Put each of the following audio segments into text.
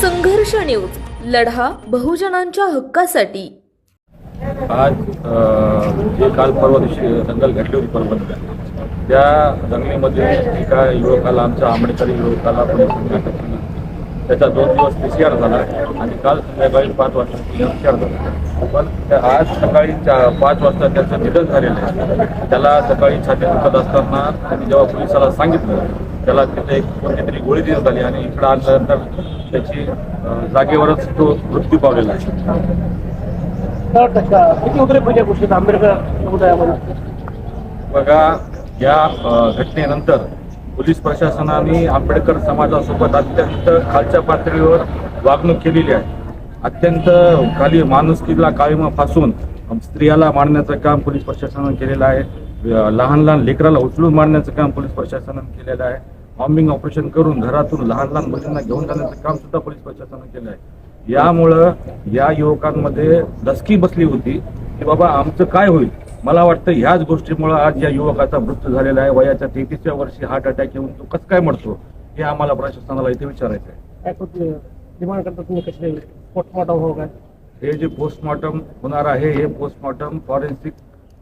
संघर्ष न्यूज लढा बहुजनांच्या हक्कासाठी. आज जे काल परवा दिवशी दंगल घडली होती परभणीला त्या दंगलीमध्ये एका युवकाला आमच्या आंबेडकरी युवकाला पोलिसांनी अटक केली. त्याचा दोन दिवस पी सी आर झाला आणि काल संध्याकाळी पाच वाजता पी आर झाला. पण आज सकाळी पाच वाजता त्याचं निधन झालेलं आहे. त्याला सकाळी छाती दुखत असताना त्यांनी जेव्हा पोलिसाला सांगितलं त्याला तिथे एक कोणती तरी गोळी देण्यात आली आणि इकडं आल्यानंतर त्याची जागेवरच तो मृत्यू पावलेला आहे. बघा या घटनेनंतर पोलीस प्रशासनाने आंबेडकर समाजासोबत अत्यंत खालच्या पातळीवर वागणूक केलेली आहे. अत्यंत खाली माणुसकीला काळीमा फासून स्त्रियाला मारण्याचं काम पोलीस प्रशासनानं केलेलं आहे. लहान लहान लेकराला उचलून मारण्याचं काम पोलीस प्रशासनानं केलेलं आहे. बॉम्बिंग ऑपरेशन करून घरातून लहान लहान मुलींना घेऊन जाण्याचं काम सुद्धा पोलीस प्रशासनानं केलं आहे यामुळं या युवकांमध्ये दसकी बसली होती की बाबा आमचं काय होईल? मला वाटतं ह्याच गोष्टीमुळे आज या युवकाचा मृत्यू झालेला आहे. वयाच्या तेहतीसच्या वर्षी हार्ट अटॅक येऊन तो कसं काय मरतो हे आम्हाला प्रशासनाला इथे विचारायचं आहे. काय कुठे डिमांड करता तुम्ही कसे पोस्टमॉर्टम हो काय? हे जे पोस्टमॉर्टम होणार आहे हे पोस्टमॉर्टम फॉरेन्सिक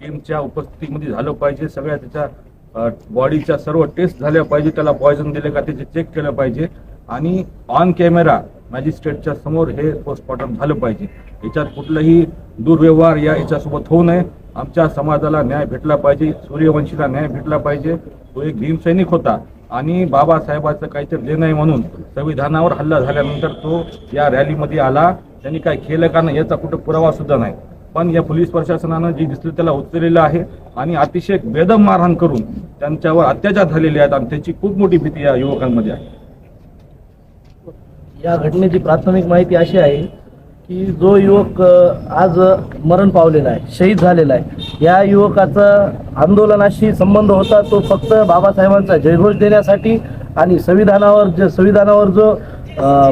टीमच्या उपस्थितीमध्ये झालं पाहिजे. सगळ्या त्याच्या बॉडीच्या सर्व टेस्ट झाल्या पाहिजे. त्याला पॉयझन दिले का त्याचे चेक केलं पाहिजे. आणि ऑन कॅमेरा मॅजिस्ट्रेटच्या समोर हे पोस्टमॉर्टम झालं पाहिजे. याच्यात कुठलंही दुर्व्यवहार या याच्यासोबत होऊ नये. आमच्या समाजाला न्याय भेटला पाहिजे सूर्यवंशीला न्याय भेटला पाहिजे. तो एक भीमसैनिक होता आणि बाबासाहेबाचं काहीतरी देणं आहे म्हणून संविधानावर हल्ला झाल्यानंतर तो या रॅलीमध्ये आला. त्यांनी काय केलं का नाही याचा कुठं पुरावा सुद्धा नाही. पण या पोलीस प्रशासनानं जी दिसली त्याला उचललेलं आहे आणि अतिशय बेदम मारहाण करून त्यांच्यावर अत्याचार झालेले आहेत आणि त्याची खूप मोठी भीती या युवकांमध्ये आहे. या घटनेची प्राथमिक माहिती अशी आहे की जो युवक आज मरण पावलेला आहे शहीद झालेला आहे या युवकाचा आंदोलनाशी संबंध होता तो फक्त बाबासाहेबांचा जयघोष देण्यासाठी आणि संविधानावर जे संविधानावर जो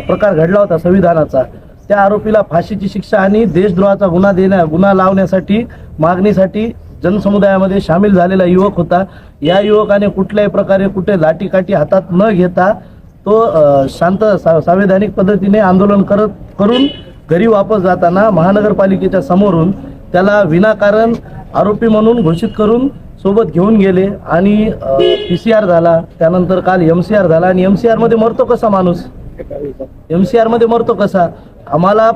प्रकार घडला होता संविधानाचा त्या आरोपीला फाशीची शिक्षा आणि देशद्रोहाचा गुन्हा देण्या गुन्हा लावण्यासाठी मागणीसाठी जनसमुदायामध्ये सामील झालेला युवक होता. या युवकाने कुठल्याही प्रकारे कुठे लाठीकाठी हातात न घेता तो शांत सा- संवैधानिक पद्धतीने आंदोलन करत करून घरी वापस जाताना महानगरपालिकेच्या समोरून त्याला विनाकारण आरोपी म्हणून घोषित करून सोबत घेऊन गेले आणि पी सी आर झाला. त्यानंतर काल एम सी आर झाला आणि एम सी आरमध्ये मरतो कसा माणूस? एम सी आरमध्ये मरतो कसा? आम्हाला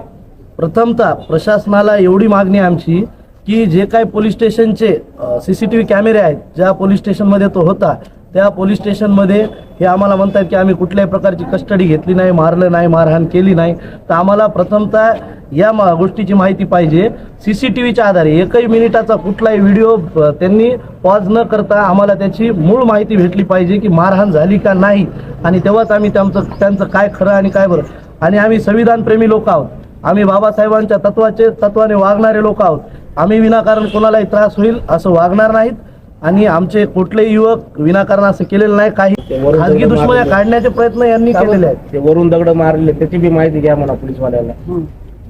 प्रथमतः प्रशासनाला एवढी मागणी आमची की जे काही पोलीस स्टेशनचे सी सी टी व्ही कॅमेरे आहेत ज्या पोलीस स्टेशनमध्ये तो होता त्या पोलीस स्टेशनमध्ये हे आम्हाला म्हणतात की आम्ही कुठल्याही प्रकारची कस्टडी घेतली नाही मारलं नाही मारहाण केली नाही. तर आम्हाला प्रथमतः या मा- गोष्टीची माहिती पाहिजे. सी सी टी व्हीच्या आधारे एकही मिनिटाचा कुठलाही व्हिडिओ त्यांनी पॉज न करता आम्हाला त्याची मूळ माहिती भेटली पाहिजे की मारहाण झाली का नाही. आणि तेव्हाच आम्ही त्यांचं त्यांचं काय खरं आणि काय बरं. आणि आम्ही संविधानप्रेमी लोक आहोत. आम्ही बाबासाहेबांच्या तत्वाचे तत्वाने वागणारे लोक आहोत. आम्ही विनाकारण कोणालाही त्रास होईल असं वागणार नाहीत. आणि आमचे कुठलेही युवक विनाकारण असं केलेलं नाही. काही खाजगी दुश्मन्या काढण्याचे प्रयत्न यांनी केलेले आहेत. ते वरून दगड मारले त्याची बी माहिती घ्या म्हणा पोलीसवाल्याला.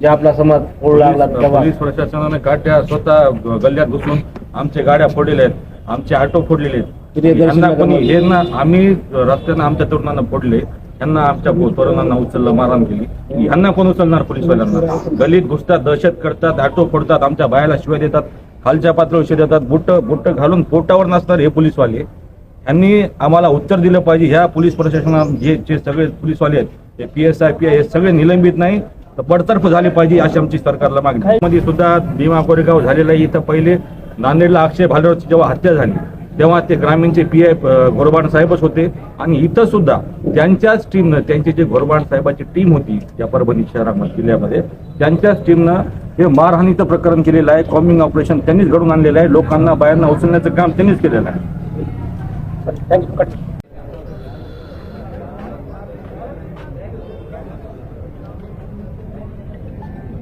जे आपला समाज ओढ लागला पोलीस प्रशासनाने गाड्या स्वतः गल्ल्यात घुसून आमच्या गाड्या फोडलेल्या आहेत आमचे ऑटो फोडलेले आहेत. हे आम्ही रस्त्यानं आमच्या तरुणांना फोडले यांना आमच्या तरुणांना उचललं मारहाण केली. यांना कोण उचलणार पोलीसवाल्यांना? गलीत घुसतात दहशत करतात ऑटो फोडतात आमच्या बायाला शिवाय देतात. खालच्या पातळीवर शिवाय देतात बुट्ट बुट्ट घालून पोटावर नसतात हे पोलीसवाले. यांनी आम्हाला उत्तर दिलं पाहिजे ह्या पोलीस प्रशासनात जे जे सगळे पोलीसवाले आहेत ते P S I P I हे सगळे निलंबित नाही तर बडतर्फ झाली पाहिजे अशी आमची सरकारला मागणी. मध्ये सुद्धा भीमा कोरेगाव झालेलं आहे. इथं पहिले नांदेडला अक्षय भालरची जेव्हा हत्या झाली तेव्हा ते ग्रामीणचे पी आय घोरबाण साहेबच होते. आणि इथं सुद्धा त्यांच्याच टीमनं त्यांची जी घोरबाण साहेबाची टीम होती त्या परभणी शहरामध्ये जिल्ह्यामध्ये त्यांच्याच टीमनं हे मारहाणीचं प्रकरण केलेलं आहे. कॉम्बिंग ऑपरेशन त्यांनीच घडून आणलेलं आहे. लोकांना बायांना उचलण्याचं काम त्यांनीच केलेलं आहे. थँक्यू